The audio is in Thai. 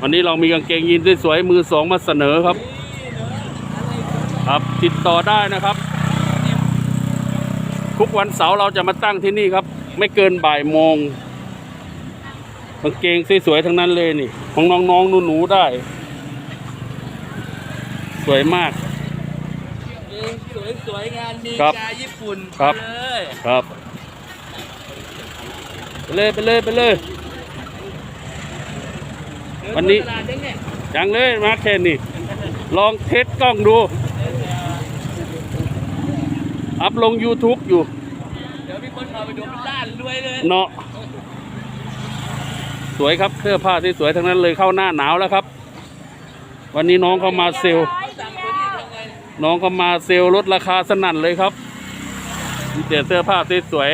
วันนี้เรามีกางเกงยีนสวยๆมือสองมาเสนอครับ ครับติดต่อได้นะครับ ทุกวันเสาร์เราจะมาตั้งที่นี่ครับ ไม่เกินบ่ายโมงกางเกงสวยๆทั้งนั้นเลยนี่ ของน้องๆหนูๆได้ สวยมากสวยสวยๆงานดีครับกาญี่ปุ่นครับเลยครับ ไปเลยไปเลยไปเลย วันนี้ยังเลยมาแค่นี้ลองเทสกล้องดู อัพลง YouTube อยู่ เดี๋ยวมีคนพาไปดูด้านรวยเลย เนาะสวยครับเสื้อผ้าที่สวยทั้งนั้นเลยเข้าหน้าหนาวแล้วครับ วันนี้น้องเขามาเซลน้องเขามาเซลลดราคาสนั่นเลยครับมีแต่เสื้อผ้าที่สวย